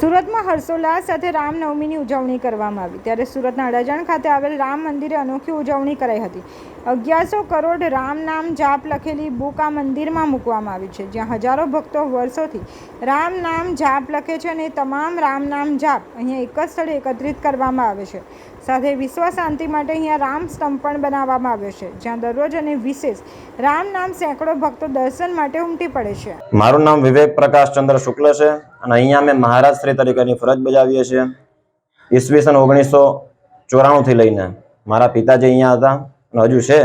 સુરતમાં હર્ષોલ્લાસ સાથે રામનવમીની ઉજવણી કરવામાં આવી. ત્યારે સુરતના અડાજણ ખાતે આવેલ રામ મંદિરે અનોખી ઉજવણી કરાઈ હતી. અગિયારસો કરોડ રામ નામ જાપ લખેલી બુક આ મંદિરમાં મૂકવામાં આવી છે, જ્યાં હજારો ભક્તો વર્ષોથી રામ નામ જાપ લખે છે અને તમામ રામ નામ જાપ અહીંયા એક જ સ્થળે એકત્રિત કરવામાં આવે છે. સાથે વિશ્વ શાંતિ માટે અહીંયા રામ સ્તંભ પણ બનાવવામાં આવ્યો છે, જ્યાં દરરોજ અને વિશેષ રામ નામ સેંકડો ભક્તો દર્શન માટે ઉમટી પડે છે. મારું નામ વિવેક પ્રકાશ ચંદ્ર શુક્લ છે અને અહીંયા અમે મહારાજ શ્રી તરીકેની ફરજ બજાવીએ છીએ. ઈસવીસન ઓગણીસો ચોરાણુંથી લઈને મારા પિતાજી અહીંયા હતા અને હજુ છે.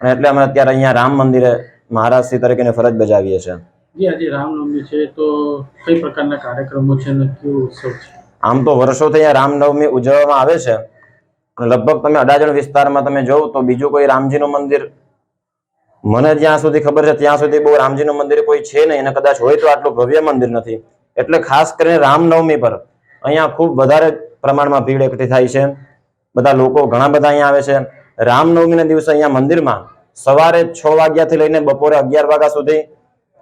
અને એટલે અમે અત્યારે અહીંયા રામ મંદિરે મહારાજ શ્રી તરીકેની ફરજ બજાવીએ છીએ. જી આજે રામનવમી છે તો કઈ પ્રકારના કાર્યક્રમો છે અને કેવો ઉત્સવ છે? આમ તો વર્ષોથી અહીંયા રામનવમી ઉજવવામાં આવે છે. લગભગ તમે અડાજણ વિસ્તારમાં તમે જોવ તો બીજું કોઈ રામજીનું મંદિર મને જ્યાં સુધી ખબર છે ત્યાં સુધી બહુ રામજીનું મંદિર કોઈ છે નહીં. અને કદાચ હોય તો આટલું ભવ્ય મંદિર નથી. એટલે ખાસ કરીને રામનવમી પર અહીંયા ખૂબ વધારે પ્રમાણમાં ભીડ એકઠી થાય છે. બધા લોકો ઘણા બધા અહીંયા આવે છે. રામનવમીના દિવસે અહીંયા મંદિરમાં સવારે છ વાગ્યાથી લઈને બપોરે અગિયાર વાગ્યા સુધી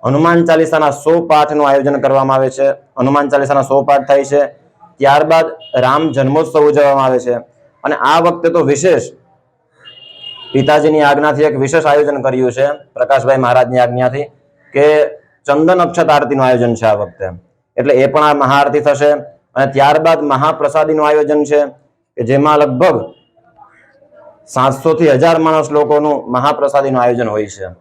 હનુમાન ચાલીસાના સો પાઠનું આયોજન કરવામાં આવે છે. હનુમાન ચાલીસાના સો પાઠ થાય છે. ત્યારબાદ રામ જન્મોત્સવ ઉજવવામાં આવે છે. અને આ વખતે તો વિશેષ પિતાજીની આજ્ઞાથી એક વિશેષ આયોજન કર્યું છે. પ્રકાશભાઈ મહારાજની આજ્ઞાથી કે ચંદન અક્ષત આરતીનું આયોજન છે આ વખતે. એટલે એ પણ આ મહાઆરતી થશે. અને ત્યારબાદ મહાપ્રસાદીનું આયોજન છે કે જેમાં લગભગ સાતસો થી હજાર માણસ લોકોનું મહાપ્રસાદીનું આયોજન હોય છે.